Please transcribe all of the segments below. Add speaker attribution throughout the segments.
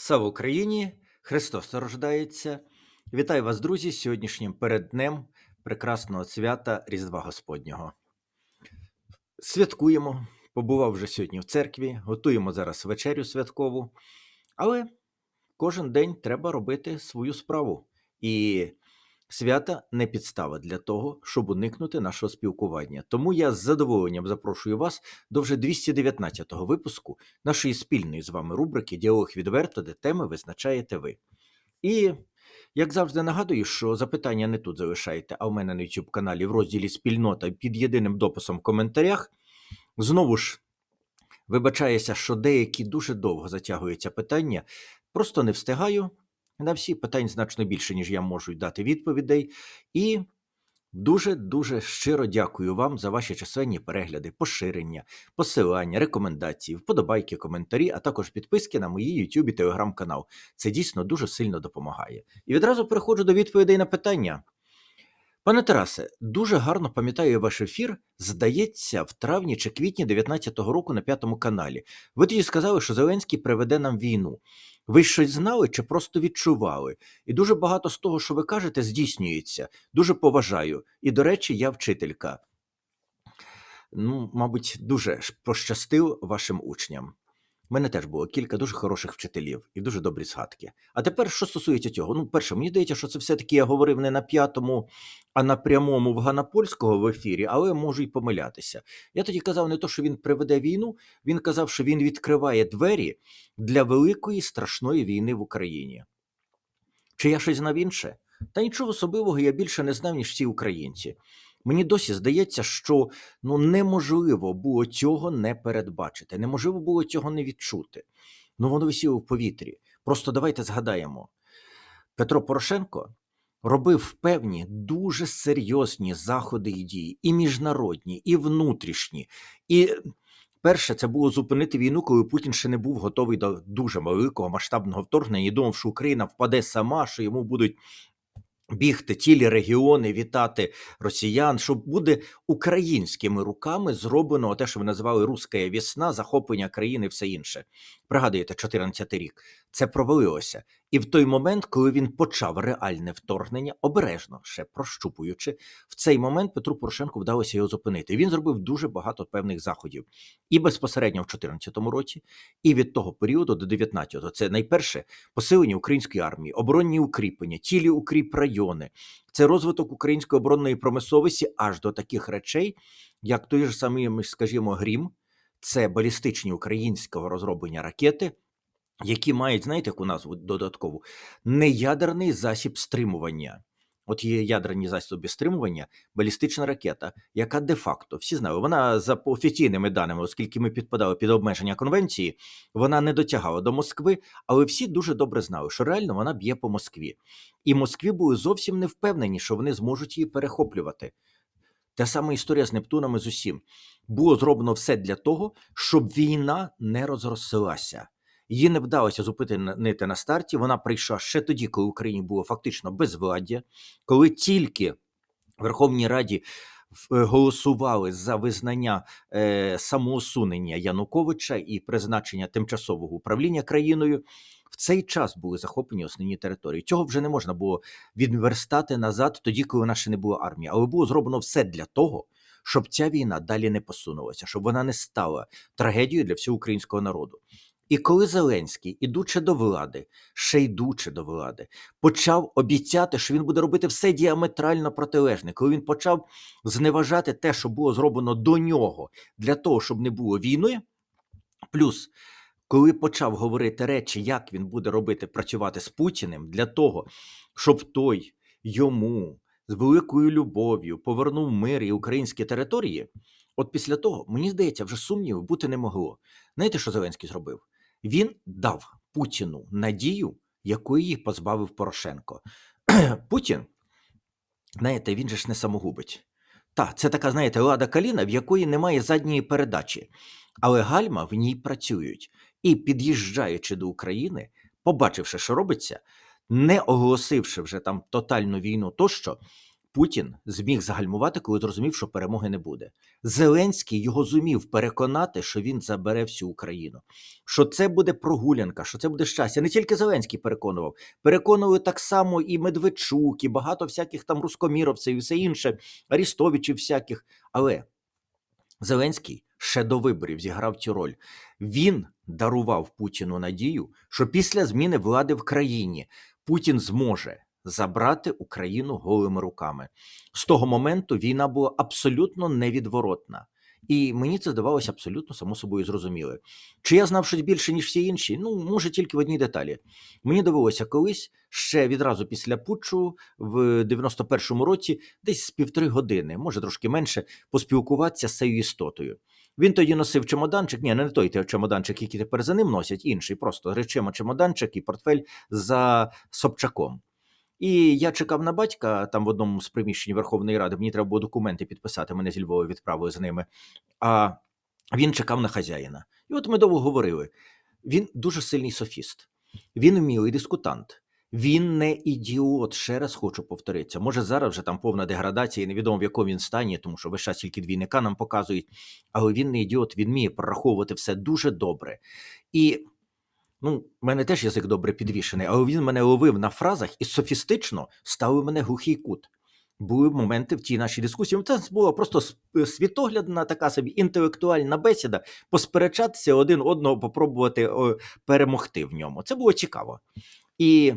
Speaker 1: Слава Україні! Христос рождається. Вітаю вас, друзі, сьогоднішнім передднем прекрасного свята Різдва Господнього. Святкуємо. Побував вже сьогодні в церкві, готуємо зараз вечерю святкову, але кожен день треба робити свою справу. І свята не підстава для того, щоб уникнути нашого спілкування. Тому я з задоволенням запрошую вас до вже 219-го випуску нашої спільної з вами рубрики Діалог відверто, де теми визначаєте ви. І як завжди нагадую, що запитання не тут залишаєте, а в мене на YouTube каналі в розділі Спільнота під єдиним дописом в коментарях. Знову ж вибачаюся, що деякі дуже довго затягуються питання. Просто не встигаю. На всі питань значно більше, ніж я можу дати відповідей. І дуже дуже щиро дякую вам за ваші численні перегляди, поширення, посилання, рекомендації, вподобайки, коментарі, а також підписки на мої YouTube і Telegram канал. Це дійсно дуже сильно допомагає. І відразу переходжу до відповідей на питання. Пане Тарасе, дуже гарно пам'ятаю ваш ефір, здається, в травні чи квітні 19-го року на п'ятому каналі. Ви тоді сказали, що Зеленський приведе нам війну. Ви щось знали чи просто відчували? І дуже багато з того, що ви кажете, здійснюється. Дуже поважаю. І, до речі, я вчителька. Ну, мабуть, дуже пощастив вашим учням. У мене теж було кілька дуже хороших вчителів і дуже добрі згадки. А тепер, що стосується цього, ну, перше, мені здається, що це все-таки я говорив не на п'ятому, а на прямому в Ганапольського в ефірі, але можу й помилятися. Я тоді казав не то, що він приведе війну, він казав, що він відкриває двері для великої страшної війни в Україні. Чи я щось знав інше? Та нічого особливого я більше не знав, ніж всі українці. Мені досі здається, що ну неможливо було цього не передбачити, неможливо було цього не відчути. Ну воно висіло в повітрі. Просто давайте згадаємо: Петро Порошенко робив певні дуже серйозні заходи і дії, і міжнародні, і внутрішні. І перше, це було зупинити війну, коли Путін ще не був готовий до дуже великого масштабного вторгнення і думав, що Україна впаде сама, що йому будуть бігти цілі регіони, вітати росіян, що буде українськими руками зроблено те, що ви називали «Руська весна, захоплення країни, все інше. Пригадуєте, 14 рік це провалилося. І в той момент, коли він почав реальне вторгнення, обережно ще прощупуючи, в цей момент Петру Порошенку вдалося його зупинити. Він зробив дуже багато певних заходів, і безпосередньо в 2014 році, і від того періоду до 19-го. Це найперше посилення української армії, оборонні укріплення, цілі укріп райони. Це розвиток української оборонної промисловості аж до таких речей, як той же самий, скажімо, Грім, це балістичні українського розроблення ракети які мають, знаєте, яку назву додаткову неядерний засіб стримування. От є ядерні засоби стримування, балістична ракета, яка де-факто всі знали, вона за офіційними даними, оскільки ми підпадали під обмеження конвенції, вона не дотягала до Москви, але всі дуже добре знали, що реально вона б'є по Москві. І Москві були зовсім не впевнені, що вони зможуть її перехоплювати. Та сама історія з Нептунами з усім було зроблено все для того, щоб війна не розросилася. Її не вдалося зупинити на старті. Вона прийшла ще тоді, коли в Україні було фактично безвладдя, коли тільки в Верховній Раді е, голосували за визнання е, самоусунення Януковича і призначення тимчасового управління країною. В цей час були захоплені основні території. Цього вже не можна було відверстати назад, тоді, коли вона ще не було армії. Але було зроблено все для того, щоб ця війна далі не посунулася, щоб вона не стала трагедією для всього українського народу. І коли Зеленський, ідучи до влади, ще йдучи до влади, почав обіцяти, що він буде робити все діаметрально протилежне, коли він почав зневажати те, що було зроблено до нього для того, щоб не було війни, плюс. Коли почав говорити речі, як він буде робити працювати з Путіним для того, щоб той йому з великою любов'ю повернув мир і українські території, от після того, мені здається, вже сумнівів бути не могло. Знаєте, що Зеленський зробив? Він дав Путіну надію, якої позбавив Порошенко. Путін, знаєте, він же ж не самогубить. Так, це така, знаєте, лада каліна, в якої немає задньої передачі, але гальма в ній працюють. І під'їжджаючи до України, побачивши, що робиться, не оголосивши вже там тотальну війну, тощо Путін зміг загальмувати, коли зрозумів, що перемоги не буде. Зеленський його зумів переконати, що він забере всю Україну, що це буде прогулянка, що це буде щастя. Не тільки Зеленський переконував, переконували так само і Медведчук, і багато всяких там рускоміровців, і все інше, Арістовичів всяких. Але Зеленський ще до виборів зіграв цю роль. Він дарував Путіну надію, що після зміни влади в країні Путін зможе забрати Україну голими руками. З того моменту війна була абсолютно невідворотна. І мені це здавалося абсолютно само собою зрозуміле. Чи я знав щось більше, ніж всі інші? Ну, може, тільки в одній деталі. Мені довелося колись ще відразу після путчу в 91-му році, десь з півтори години, може трошки менше, поспілкуватися з цією істотою. Він тоді носив чемоданчик, ні, не той чемоданчик, який тепер за ним носять, інший, просто речима чемоданчик і портфель за Собчаком. І я чекав на батька там в одному з приміщень Верховної Ради. Мені треба було документи підписати. Мене зі Львова відправили з ними. А він чекав на хазяїна. І от ми довго говорили. Він дуже сильний софіст, він вмілий дискутант. Він не ідіот. Ще раз хочу повторитися. Може, зараз вже там повна деградація, і невідомо в якому він стані, тому що весь час тільки двійника нам показують. Але він не ідіот, він вміє прораховувати все дуже добре. І Ну, в мене теж язик добре підвішений, але він мене ловив на фразах і софістично ставив мене глухий кут. Були моменти в тій нашій дискусії. Це була просто світоглядна така собі інтелектуальна бесіда, посперечатися один одного, попробувати перемогти в ньому. Це було цікаво. І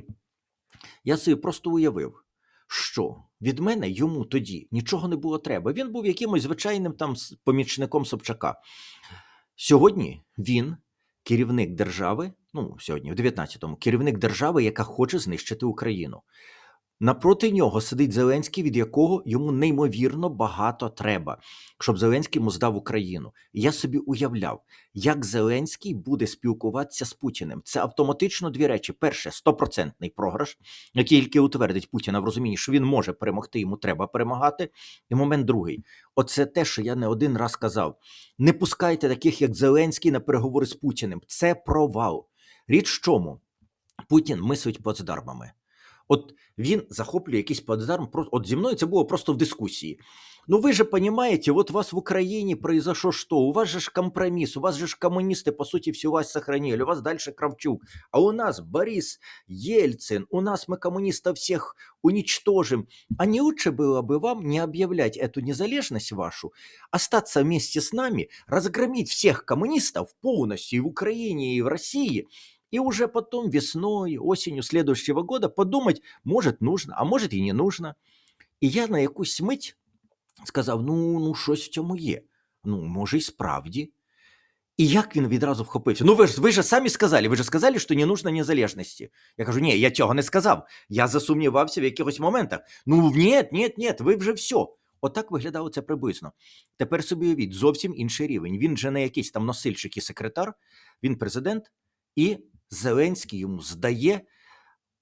Speaker 1: я собі просто уявив, що від мене йому тоді нічого не було треба. Він був якимось звичайним там помічником Собчака. Сьогодні він керівник держави, ну сьогодні, в 19-му, керівник держави, яка хоче знищити Україну. Напроти нього сидить Зеленський, від якого йому неймовірно багато треба, щоб Зеленський йому здав Україну. Я собі уявляв, як Зеленський буде спілкуватися з Путіним. Це автоматично дві речі: перше стопроцентний програш, який тільки утвердить Путіна в розумінні, що він може перемогти, йому треба перемагати. І момент другий: оце те, що я не один раз казав: не пускайте таких, як Зеленський, на переговори з Путіним. Це провал. Річ в чому Путін мислить плацдармами. От він захоплює якийсь плацдарм, от зі мною це було просто в дискусії. Ну ви же понимаете, вот у вас в Украине произошло что? У вас же ж компромисс, у вас же ж коммунисты, по сути, всю власть сохранили, у вас дальше Кравчук, а у нас Борис Ельцин, у нас мы коммунистов всех уничтожим. А не лучше было бы вам не объявлять эту незалежность вашу, остаться вместе с нами, разгромить всех коммунистов полностью и в Украине, и в России, и уже потом весной, осенью следующего года подумать, может нужно, а может і не нужно. І я на якусь мить сказав: ну, ну, щось в цьому є. Ну, може, і справді. І як він відразу вхопився? Ну, ви ж ви ж самі сказали, ви ж сказали, що не нужно незалежності. Я кажу, ні, я цього не сказав. Я засумнівався в якихось моментах. Ну, ні, ні, ні, ви вже все. Отак виглядало це приблизно. Тепер собі уявіть, зовсім інший рівень. Він же не якийсь там носильщик і секретар, він президент і Зеленський йому здає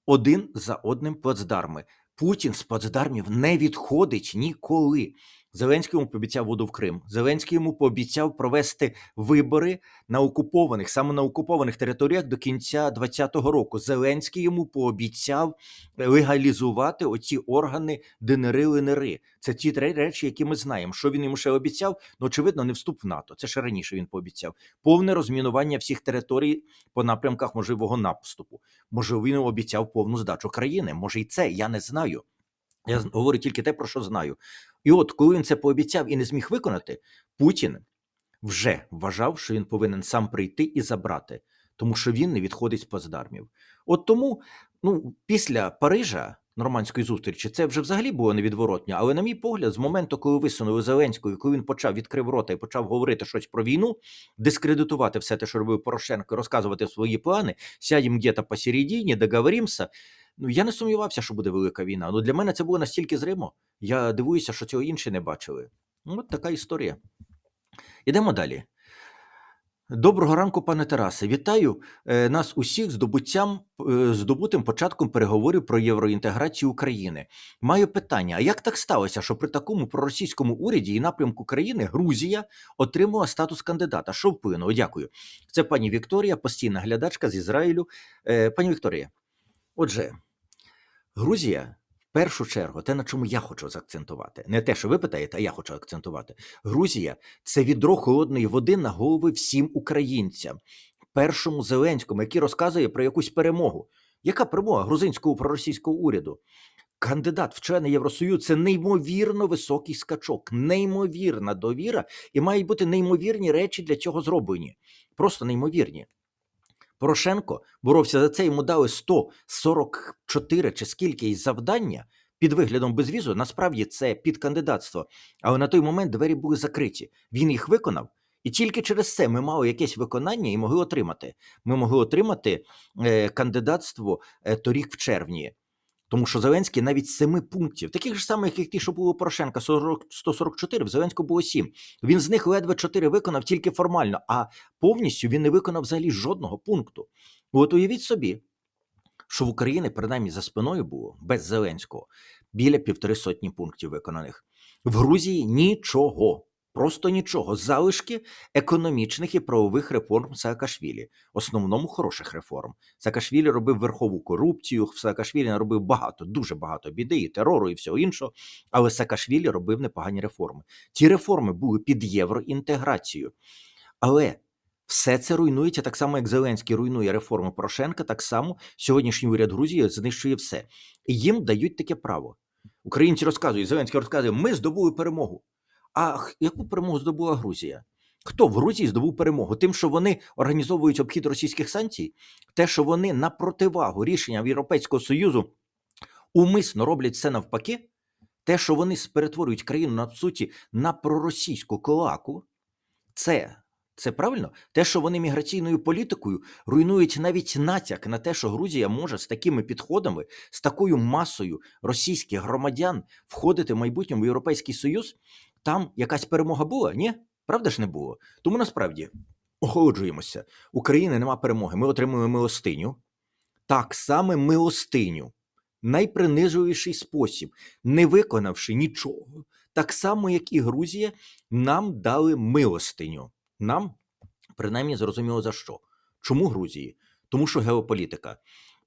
Speaker 1: один за одним плацдарми. Путін з плацдармів не відходить ніколи. Зеленський йому пообіцяв воду в Крим. Зеленський йому пообіцяв провести вибори на окупованих, саме на окупованих територіях до кінця 2020 року. Зеленський йому пообіцяв легалізувати оці органи ДНРи ЛНРи. Це ті три речі, які ми знаємо. Що він йому ще обіцяв? Ну очевидно, не вступ в НАТО. Це ще раніше він пообіцяв. Повне розмінування всіх територій по напрямках можливого наступу. Може, він обіцяв повну здачу країни. Може, і це я не знаю. Я говорю тільки те, про що знаю. І от, коли він це пообіцяв і не зміг виконати, Путін вже вважав, що він повинен сам прийти і забрати, тому що він не відходить з плацдармів. От тому, ну, після Парижа. Нормандської зустрічі це вже взагалі було невідворотньо. Але, на мій погляд, з моменту, коли висунули Зеленського, коли він почав відкрив рота і почав говорити щось про війну, дискредитувати все те, що робив Порошенко, розказувати свої плани, сядемо где-то посередині, договоримося. Ну я не сумнівався, що буде велика війна. Ну для мене це було настільки зримо. Я дивуюся, що цього інші не бачили. Ну, От така історія. Ідемо далі. Доброго ранку, пане Тарасе. Вітаю е, нас усіх здобуттям е, здобутим початком переговорів про євроінтеграцію України. Маю питання: а як так сталося, що при такому проросійському уряді і напрямку країни Грузія отримала статус кандидата? Що вплинуло? Дякую. Це пані Вікторія, постійна глядачка з Ізраїлю. Е, Пані Вікторія, отже. Грузія в першу чергу, те, на чому я хочу заакцентувати, не те, що ви питаєте, а я хочу акцентувати. Грузія це відро холодної води на голови всім українцям, першому Зеленському, який розказує про якусь перемогу. Яка перемога грузинського проросійського уряду? Кандидат в члени Євросоюзу це неймовірно високий скачок, неймовірна довіра, і мають бути неймовірні речі для цього зроблені. Просто неймовірні. Порошенко боровся за це, йому дали 144 чи скільки із завдання під виглядом безвізу. Насправді це під кандидатство. Але на той момент двері були закриті. Він їх виконав, і тільки через це ми мали якесь виконання і могли отримати. Ми могли отримати е, кандидатство е, торік в червні. Тому що Зеленський навіть семи пунктів, таких ж самих, як ті, що було Порошенка, 40, 144, в Зеленського було сім. Він з них ледве чотири виконав тільки формально, а повністю він не виконав взагалі жодного пункту. От уявіть собі, що в Україні, принаймні, за спиною було без Зеленського біля півтори сотні пунктів виконаних. В Грузії нічого. Просто нічого, залишки економічних і правових реформ Саакашвілі, основному хороших реформ. Саакашвілі робив верхову корупцію, Саакашвілі наробив багато, дуже багато біди, і терору, і всього іншого. Але Саакашвілі робив непогані реформи. Ті реформи були під євроінтеграцією. Але все це руйнується так само, як Зеленський руйнує реформи Порошенка. Так само сьогоднішній уряд Грузії знищує все. І їм дають таке право. Українці розказують, Зеленський розказує, ми здобули перемогу. А яку перемогу здобула Грузія? Хто в Грузії здобув перемогу? Тим, що вони організовують обхід російських санкцій, те, що вони на противагу рішенням Європейського Союзу умисно роблять все навпаки, те, що вони перетворюють країну на суті на проросійську колаку, це, це правильно? Те, що вони міграційною політикою руйнують навіть натяк на те, що Грузія може з такими підходами, з такою масою російських громадян входити в майбутньому в Європейський Союз, там якась перемога була? Ні? Правда ж не було? Тому насправді охолоджуємося. України нема перемоги. Ми отримуємо милостиню. Так саме милостиню. Найпринижливіший спосіб, не виконавши нічого. Так само, як і Грузія, нам дали милостиню. Нам, принаймні, зрозуміло за що. Чому Грузії? Тому що геополітика.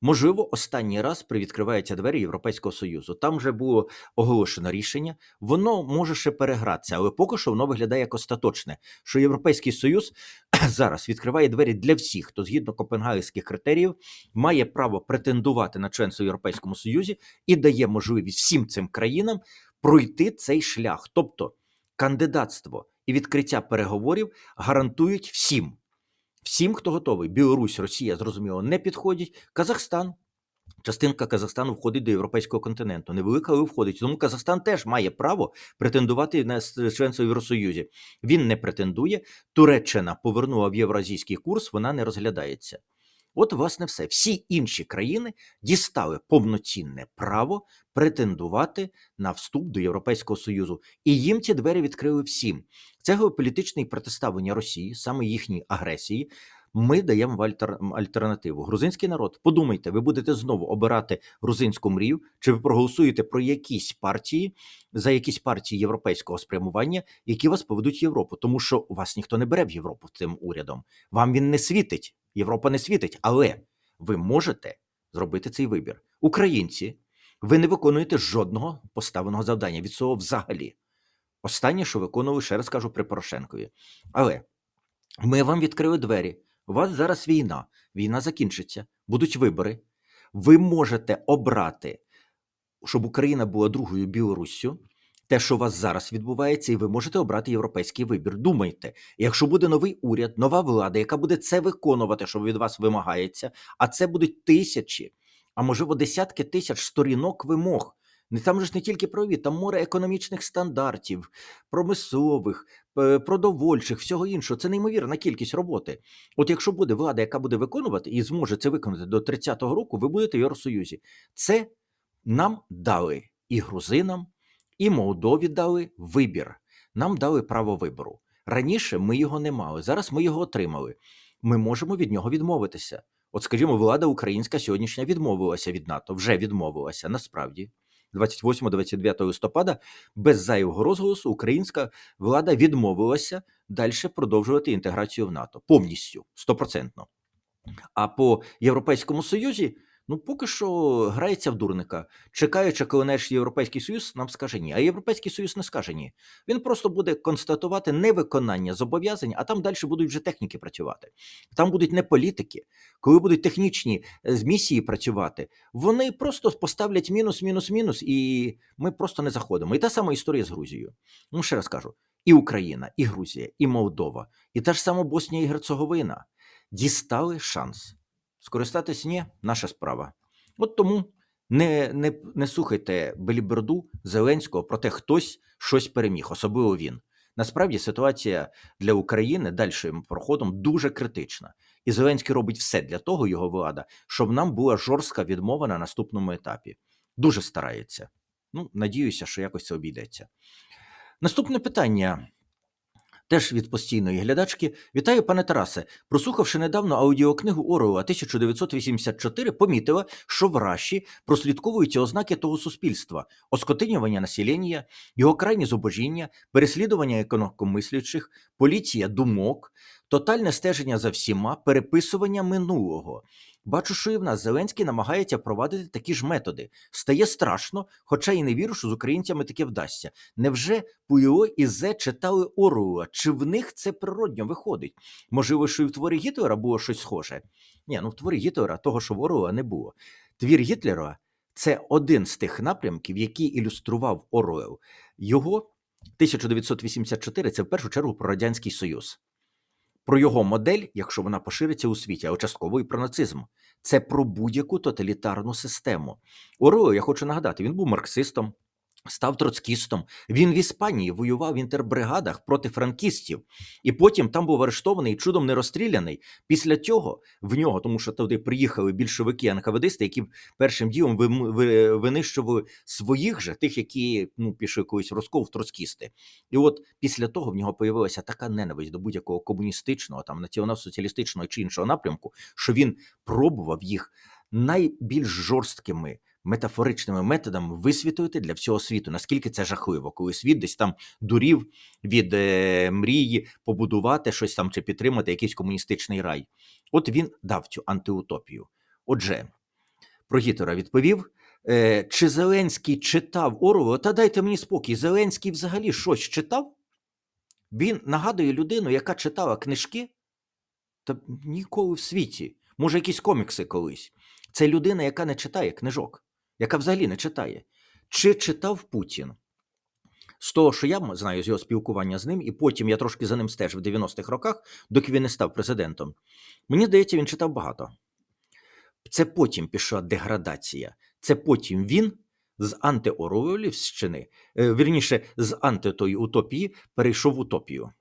Speaker 1: Можливо, останній раз привідкриваються двері Європейського Союзу. Там вже було оголошено рішення. Воно може ще перегратися, але поки що воно виглядає як остаточне, що Європейський Союз зараз відкриває двері для всіх, хто згідно копенгагенських критеріїв має право претендувати на членство в Європейському Союзі і дає можливість всім цим країнам пройти цей шлях. Тобто кандидатство і відкриття переговорів гарантують всім. Всім, хто готовий. Білорусь, Росія, зрозуміло, не підходять. Казахстан. Частинка Казахстану входить до європейського континенту. Невелика, але входить. Тому Казахстан теж має право претендувати на членство в Євросоюзі. Він не претендує. Туреччина повернула в євразійський курс, вона не розглядається. От, власне, все. Всі інші країни дістали повноцінне право претендувати на вступ до Європейського Союзу. І їм ці двері відкрили всім. Це геополітичне протиставлення Росії, саме їхній агресії. Ми даємо альтернативу. Грузинський народ, подумайте, ви будете знову обирати грузинську мрію, чи ви проголосуєте про якісь партії за якісь партії європейського спрямування, які вас поведуть в Європу, тому що вас ніхто не бере в Європу цим урядом. Вам він не світить. Європа не світить, але ви можете зробити цей вибір. Українці, ви не виконуєте жодного поставленого завдання від цього взагалі. Останнє, що виконували, ще раз кажу, при Порошенкові. Але ми вам відкрили двері. У вас зараз війна. Війна закінчиться, будуть вибори. Ви можете обрати, щоб Україна була другою Білоруссю. Те, що у вас зараз відбувається, і ви можете обрати європейський вибір. Думайте, якщо буде новий уряд, нова влада, яка буде це виконувати, що від вас вимагається, а це будуть тисячі, а можливо десятки тисяч сторінок вимог. Не там же ж не тільки праві, там море економічних стандартів, промислових, продовольчих, всього іншого. Це неймовірна кількість роботи. От якщо буде влада, яка буде виконувати і зможе це виконати до 30-го року, ви будете в Євросоюзі. Це нам дали і грузинам, і Молдові дали вибір. Нам дали право вибору. Раніше ми його не мали. Зараз ми його отримали. Ми можемо від нього відмовитися. От, скажімо, влада українська сьогоднішня відмовилася від НАТО, вже відмовилася насправді. 28-29 листопада без зайвого розголосу українська влада відмовилася далі продовжувати інтеграцію в НАТО повністю, стопроцентно. А по Європейському Союзі Ну, поки що грається в дурника, чекаючи, коли наш Європейський Союз нам скаже ні. А Європейський Союз не скаже ні. Він просто буде констатувати невиконання зобов'язань, а там далі будуть вже техніки працювати. Там будуть не політики. Коли будуть технічні е, місії працювати, вони просто поставлять мінус, мінус, мінус, і ми просто не заходимо. І та сама історія з Грузією. Ну, ще раз кажу: і Україна, і Грузія, і Молдова, і та ж сама Боснія і Герцеговина дістали шанс. Скористатись ні, наша справа. От тому не, не, не слухайте беліберду Зеленського про те, хтось щось переміг, особливо він. Насправді ситуація для України дальшим проходом дуже критична. І Зеленський робить все для того, його влада, щоб нам була жорстка відмова на наступному етапі. Дуже старається. Ну, надіюся, що якось це обійдеться. Наступне питання. Теж від постійної глядачки. Вітаю, пане Тарасе. Прослухавши недавно аудіокнигу Оруела 1984, помітила, що в Раші прослідковуються ознаки того суспільства: оскотинювання населення, його крайні зубожіння, переслідування економкомислячих, поліція думок, тотальне стеження за всіма, переписування минулого. Бачу, що і в нас Зеленський намагається провадити такі ж методи. Стає страшно, хоча і не вірю, що з українцями таке вдасться. Невже Пуйо і Зе читали Оруела? Чи в них це природньо виходить? Можливо, що і в творі Гітлера було щось схоже? Ні, ну в творі Гітлера того, що в Оруела не було. Твір Гітлера це один з тих напрямків, який ілюстрував Оруел. Його 1984 це в першу чергу про Радянський Союз. Про його модель, якщо вона пошириться у світі, а частково і про нацизм. Це про будь-яку тоталітарну систему. Оруел, я хочу нагадати, він був марксистом, став троцкістом. Він в Іспанії воював в інтербригадах проти франкістів, і потім там був арештований чудом не розстріляний. Після цього в нього, тому що туди приїхали більшовики НКВДисти, які першим ділом винищували своїх же, тих, які ну, пішли колись в розкол в троцкісти. І от після того в нього появилася така ненависть до будь-якого комуністичного, там націонал-соціалістичного чи іншого напрямку, що він пробував їх найбільш жорсткими метафоричними методами висвітлити для всього світу, наскільки це жахливо, коли світ десь там дурів від е, мрії побудувати щось там чи підтримати якийсь комуністичний рай. От він дав цю антиутопію. Отже, про Гітлера відповів. Е, чи Зеленський читав Оруела? Та дайте мені спокій. Зеленський взагалі щось читав? Він нагадує людину, яка читала книжки, та ніколи в світі. Може, якісь комікси колись. Це людина, яка не читає книжок, яка взагалі не читає. Чи читав Путін? З того, що я знаю з його спілкування з ним, і потім я трошки за ним стежив в 90-х роках, доки він не став президентом. Мені здається, він читав багато. Це потім пішла деградація. Це потім він з антиоруелівщини, е, вірніше, з антитої утопії перейшов в утопію.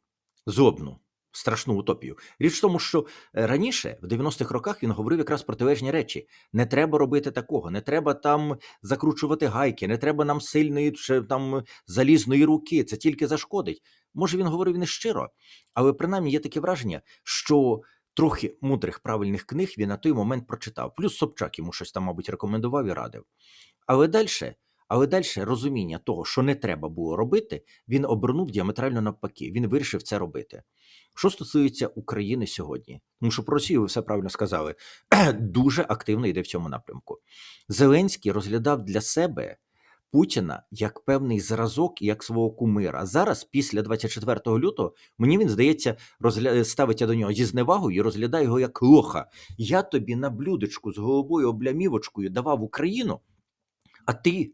Speaker 1: Злобну, страшну утопію. Річ в тому, що е, раніше, в 90-х роках, він говорив якраз протилежні речі. Не треба робити такого, не треба там закручувати гайки, не треба нам сильної чи там залізної руки. Це тільки зашкодить. Може, він говорив не щиро, але принаймні є таке враження, що трохи мудрих правильних книг він на той момент прочитав. Плюс Собчак йому щось там, мабуть, рекомендував і радив. Але далі, але далі розуміння того, що не треба було робити, він обернув діаметрально навпаки. Він вирішив це робити. Що стосується України сьогодні, тому що про Росію ви все правильно сказали, дуже активно йде в цьому напрямку. Зеленський розглядав для себе Путіна як певний зразок, і як свого кумира. Зараз, після 24 лютого, мені він здається, розгля... ставиться до нього зі зневагою і розглядає його як лоха. Я тобі на блюдечку з голубою облямівочкою давав Україну, а ти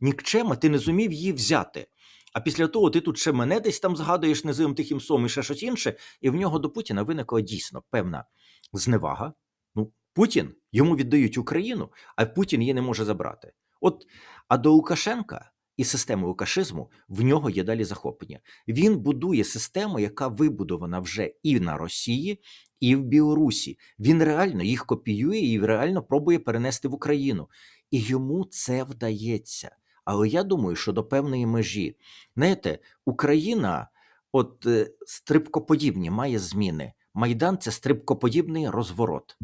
Speaker 1: нікчема, ти не зумів її взяти. А після того ти тут ще мене десь там згадуєш низовим тихим сом і ще щось інше, і в нього до Путіна виникла дійсно певна зневага. Ну, Путін йому віддають Україну, а Путін її не може забрати. От, а до Лукашенка і системи лукашизму в нього є далі захоплення. Він будує систему, яка вибудована вже і на Росії, і в Білорусі. Він реально їх копіює і реально пробує перенести в Україну. І йому це вдається. Але я думаю, що до певної межі. Знаєте, Україна, от е, стрибкоподібні, має зміни. Майдан це стрибкоподібний розворот,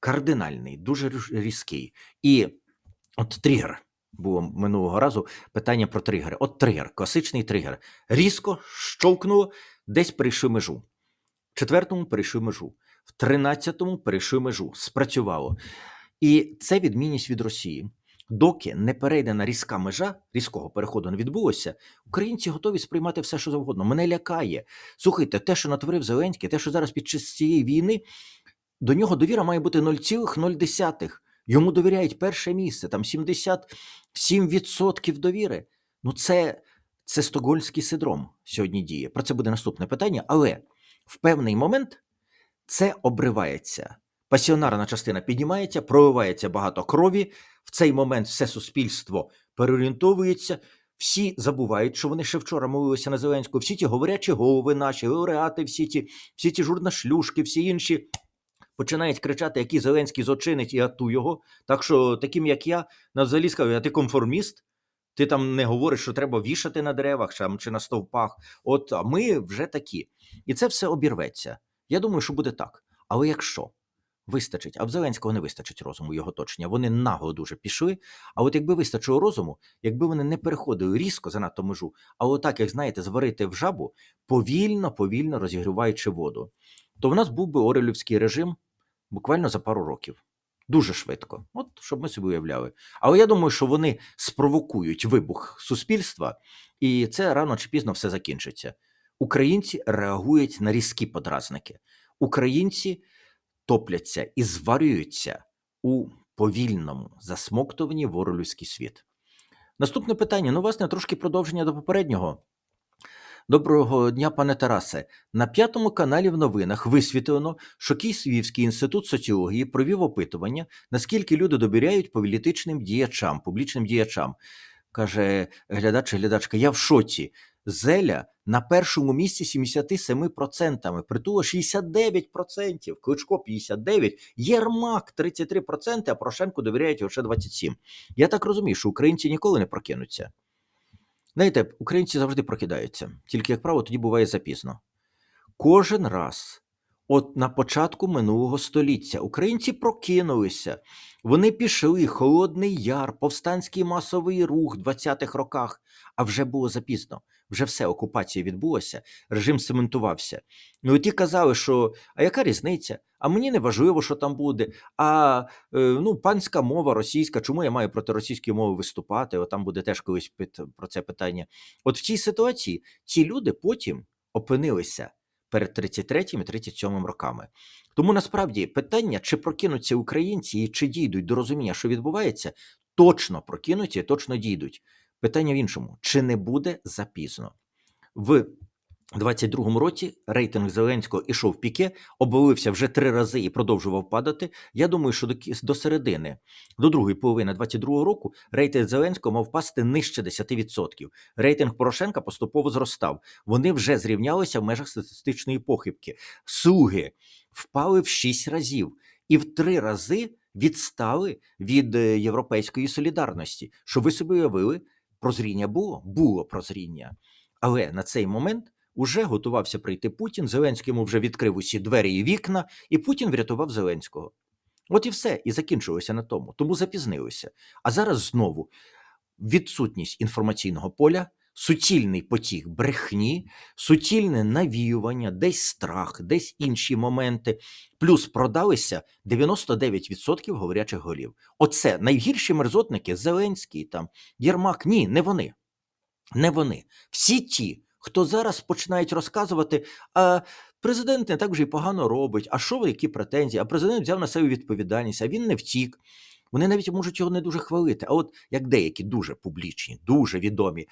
Speaker 1: кардинальний, дуже різкий. І от тригер. Було минулого разу питання про тригери. От тригер, класичний тригер. Різко щовкнуло, десь перейшли межу. В четвертому перейшли межу, в тринадцятому перейшли межу. Спрацювало. І це відмінність від Росії. Доки не перейдена різка межа, різкого переходу не відбулося, українці готові сприймати все, що завгодно. Мене лякає. Слухайте, те, що натворив Зеленський, те, що зараз під час цієї війни, до нього довіра має бути 0,0. Йому довіряють перше місце, там 77% довіри. Ну, це, це стокгольмський синдром сьогодні діє. Про це буде наступне питання. Але в певний момент це обривається. Пасіонарна частина піднімається, проливається багато крові. В цей момент все суспільство переорієнтовується. Всі забувають, що вони ще вчора молилися на Зеленського. Всі ті говорячі голови наші, лауреати, всі ті, всі ті журнашлюшки, всі інші починають кричати, який Зеленський злочинець і ату його. Так що, таким як я, на взагалі а ти конформіст, ти там не говориш, що треба вішати на деревах чи на стовпах. От а ми вже такі. І це все обірветься. Я думаю, що буде так. Але якщо вистачить, а в Зеленського не вистачить розуму його точення, вони нагло дуже пішли. А от якби вистачило розуму, якби вони не переходили різко занадто межу, а отак, як знаєте, зварити в жабу, повільно, повільно розігріваючи воду, то в нас був би Орелівський режим буквально за пару років. Дуже швидко, от щоб ми собі уявляли. Але я думаю, що вони спровокують вибух суспільства, і це рано чи пізно все закінчиться. Українці реагують на різкі подразники. Українці топляться і зварюються у повільному засмоктуванні воролюський світ. Наступне питання: ну, власне, трошки продовження до попереднього. Доброго дня, пане Тарасе. На п'ятому каналі в новинах висвітлено, що Київський інститут соціології провів опитування, наскільки люди довіряють політичним діячам, публічним діячам. Каже глядач глядачка, я в шоці. Зеля на першому місці 77%, Притула 69%, Кличко 59%, Єрмак 33%, а Порошенку довіряють лише 27%. Я так розумію, що українці ніколи не прокинуться. Знаєте, українці завжди прокидаються, тільки, як правило, тоді буває запізно. Кожен раз, от на початку минулого століття, українці прокинулися, вони пішли, Холодний Яр, повстанський масовий рух в 20-х роках, а вже було запізно. Вже все, окупація відбулася, режим цементувався. Ну і ті казали, що а яка різниця? А мені не важливо, що там буде. А е, ну, панська мова російська, чому я маю проти російської мови виступати? О, там буде теж колись про це питання. От в цій ситуації ці люди потім опинилися перед 33 і 37 роками. Тому насправді питання, чи прокинуться українці і чи дійдуть до розуміння, що відбувається, точно прокинуться і точно дійдуть. Питання в іншому: чи не буде запізно? В 22-му році рейтинг Зеленського ішов піке, обвалився вже три рази і продовжував падати. Я думаю, що до, до середини, до другої половини 22-го року, рейтинг Зеленського мав впасти нижче 10%. Рейтинг Порошенка поступово зростав. Вони вже зрівнялися в межах статистичної похибки. Слуги впали в 6 разів і в три рази відстали від е, європейської солідарності. Що ви собі уявили? Прозріння було? Було прозріння. Але на цей момент уже готувався прийти Путін. Зеленський йому вже відкрив усі двері і вікна, і Путін врятував Зеленського. От і все, і закінчилося на тому. Тому запізнилися. А зараз знову відсутність інформаційного поля, суцільний потік брехні, суцільне навіювання, десь страх, десь інші моменти. Плюс продалися 99% говорячих голів. Оце найгірші мерзотники Зеленський, там Єрмак. Ні, не вони. Не вони. Всі ті, хто зараз починають розказувати, а президент не так вже й погано робить, а що ви, які претензії? А президент взяв на себе відповідальність, а він не втік. Вони навіть можуть його не дуже хвалити. А от як деякі дуже публічні, дуже відомі,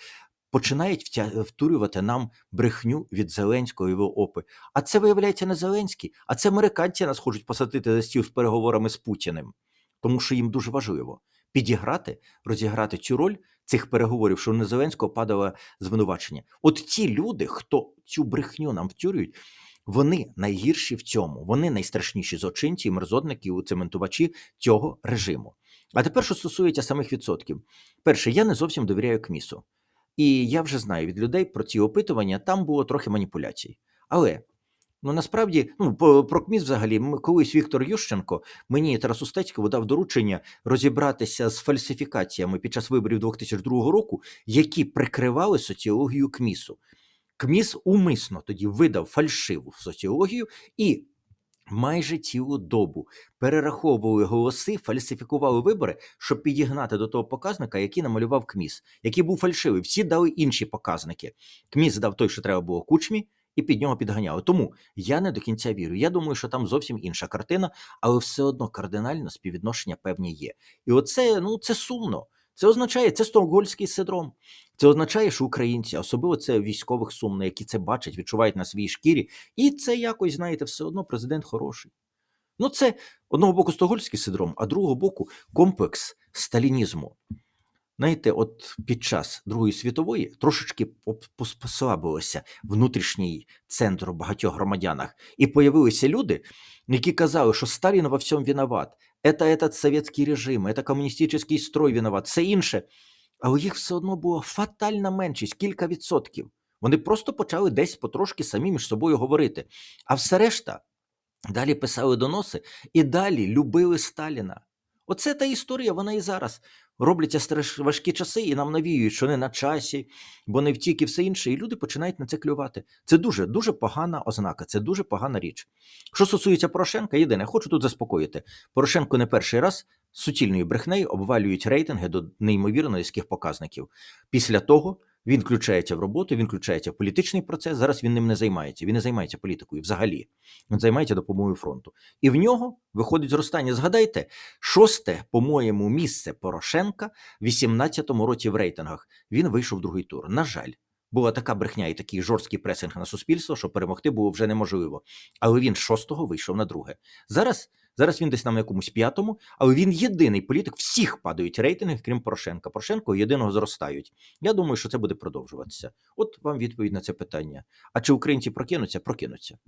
Speaker 1: починають втурювати нам брехню від Зеленського і його опи. А це виявляється не Зеленський, а це американці нас хочуть посадити за стіл з переговорами з Путіним, тому що їм дуже важливо підіграти, розіграти цю роль цих переговорів, що на Зеленського падало звинувачення. От ті люди, хто цю брехню нам втюрюють, вони найгірші в цьому, вони найстрашніші злочинці і мерзотники, уцементувачі цього режиму. А тепер, що стосується самих відсотків, перше, я не зовсім довіряю КМІСу. І я вже знаю від людей про ці опитування, там було трохи маніпуляцій. Але ну насправді, ну про КМІС взагалі, колись Віктор Ющенко мені Тарас Устецький дав доручення розібратися з фальсифікаціями під час виборів 2002 року, які прикривали соціологію КМІСу. КМІС умисно тоді видав фальшиву соціологію і майже цілу добу перераховували голоси, фальсифікували вибори, щоб підігнати до того показника, який намалював КМІС, який був фальшивий. Всі дали інші показники. КМІС дав той, що треба було кучмі, і під нього підганяли. Тому я не до кінця вірю. Я думаю, що там зовсім інша картина, але все одно кардинально співвідношення певні є. І оце ну це сумно. Це означає, це стокгольмський синдром. Це означає, що українці, особливо це військових сумно, які це бачать, відчувають на своїй шкірі, і це якось, знаєте, все одно президент хороший. Ну, це одного боку стокгольмський синдром, а другого боку комплекс сталінізму Знаєте, от під час Другої світової трошечки поп- пос- послабилося внутрішній центр у багатьох громадянах, і появилися люди, які казали, що Сталін во всьому виноват. Это этот советский режим, это комуністичний строй виноват, все інше. Але їх все одно було фатальна меншість, кілька відсотків. Вони просто почали десь потрошки самі між собою говорити. А все решта далі писали доноси і далі любили Сталіна. Оце та історія, вона і зараз. Робляться страш- важкі часи і нам навіюють, що не на часі, бо не втік і все інше, і люди починають на це клювати. Це дуже дуже погана ознака, це дуже погана річ. Що стосується Порошенка, єдине, хочу тут заспокоїти. Порошенко не перший раз суцільною брехнею обвалюють рейтинги до неймовірно низьких показників. Після того він включається в роботу, він включається в політичний процес. Зараз він ним не займається. Він не займається політикою взагалі. Він займається допомогою фронту. І в нього виходить зростання. Згадайте, шосте, по-моєму, місце Порошенка в 18-му році в рейтингах. Він вийшов в другий тур. На жаль. Була така брехня і такий жорсткий пресинг на суспільство, що перемогти було вже неможливо. Але він шостого вийшов на друге. Зараз, зараз він десь на якомусь п'ятому, але він єдиний політик, всіх падають рейтинги, крім Порошенка. Порошенко єдиного зростають. Я думаю, що це буде продовжуватися. От вам відповідь на це питання. А чи українці прокинуться? Прокинуться.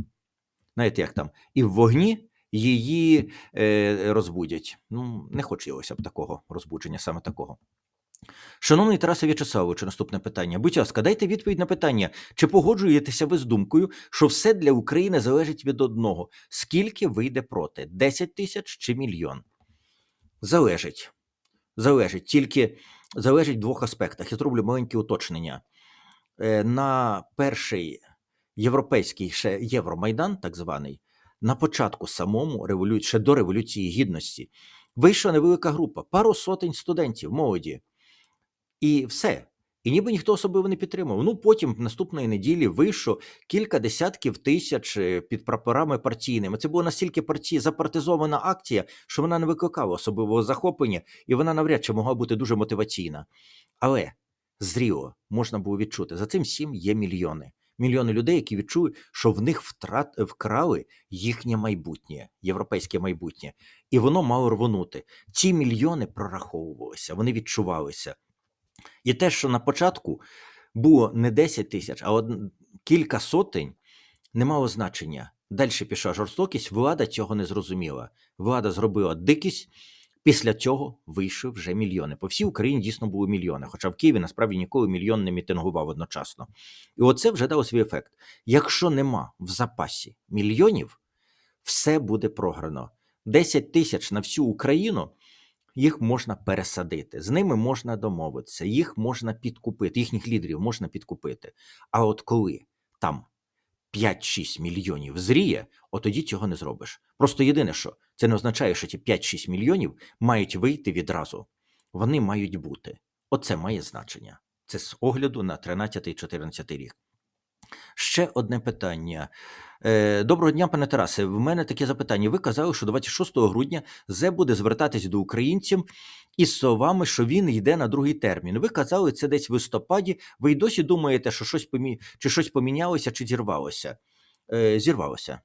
Speaker 1: Знаєте, як там? І в вогні її е, розбудять. Ну, не хотілося б такого розбудження, саме такого. Шановний Тарасе В'ячеславовичу, наступне питання. Будь ласка, дайте відповідь на питання, чи погоджуєтеся ви з думкою, що все для України залежить від одного? Скільки вийде проти? 10 тисяч чи мільйон? Залежить. Залежить. Тільки залежить в двох аспектах. Я зроблю маленьке уточнення. Е, На перший європейський ще Євромайдан, так званий, на початку самому ще до Революції Гідності, вийшла невелика група, пару сотень студентів, молоді. І все. І ніби ніхто особливо не підтримав. Ну потім наступної неділі вийшло кілька десятків тисяч е, під прапорами партійними. Це була настільки партій запартизована акція, що вона не викликала особливого захоплення, і вона навряд чи могла бути дуже мотиваційна. Але зріло можна було відчути. За цим всім є мільйони. Мільйони людей, які відчують, що в них втрат вкрали їхнє майбутнє, європейське майбутнє, і воно мало рвонути. Ці мільйони прораховувалися, вони відчувалися. І те, що на початку було не 10 тисяч, а кілька сотень, не мало значення. Далі пішла жорстокість, влада цього не зрозуміла. Влада зробила дикість. Після цього вийшли вже мільйони. По всій Україні дійсно були мільйони, хоча в Києві насправді ніколи мільйон не мітингував одночасно. І оце вже дало свій ефект. Якщо нема в запасі мільйонів, все буде програно. 10 тисяч на всю Україну їх можна пересадити, з ними можна домовитися, їх можна підкупити, їхніх лідерів можна підкупити. А от коли там 5-6 мільйонів зріє, от тоді цього не зробиш. Просто єдине, що це не означає, що ті 5-6 мільйонів мають вийти відразу. Вони мають бути. Оце має значення. Це з огляду на 13-14 рік. Ще одне питання. Е, Доброго дня, пане Тарасе. В мене таке запитання. Ви казали, що 26 грудня ЗЕ буде звертатись до українців із словами, що він йде на другий термін. Ви казали це десь в листопаді. Ви й досі думаєте, що щось помі... чи щось помінялося, чи зірвалося? Е, Зірвалося.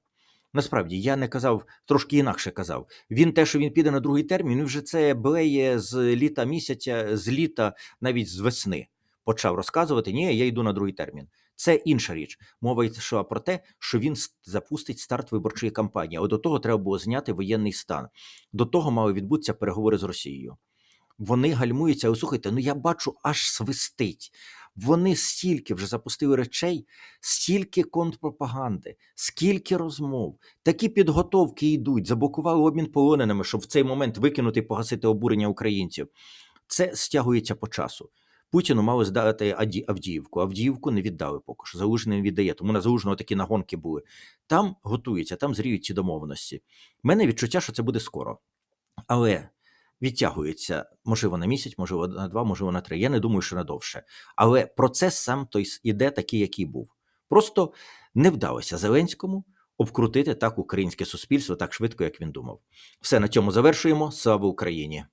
Speaker 1: Насправді, я не казав, трошки інакше казав. Він те, що він піде на другий термін, він вже це блеє з літа місяця, з літа, навіть з весни. Почав розказувати: ні, я йду на другий термін. Це інша річ. Мова йшла про те, що він запустить старт виборчої кампанії. А до того треба було зняти воєнний стан. До того мали відбутися переговори з Росією. Вони гальмуються, але слухайте, ну я бачу, аж свистить. Вони стільки вже запустили речей, стільки контрпропаганди, скільки розмов, такі підготовки йдуть, заблокували обмін полоненими, щоб в цей момент викинути і погасити обурення українців. Це стягується по часу. Путіну мали здати Авдіївку. Авдіївку не віддали поки що. Залужний не віддає. Тому на Залужного такі нагонки були. Там готуються, там зріють ці домовленості. У мене відчуття, що це буде скоро. Але відтягується, можливо, на місяць, можливо, на два, можливо, на три. Я не думаю, що на довше. Але процес сам той іде такий, який був. Просто не вдалося Зеленському обкрутити так українське суспільство так швидко, як він думав. Все на цьому завершуємо. Слава Україні!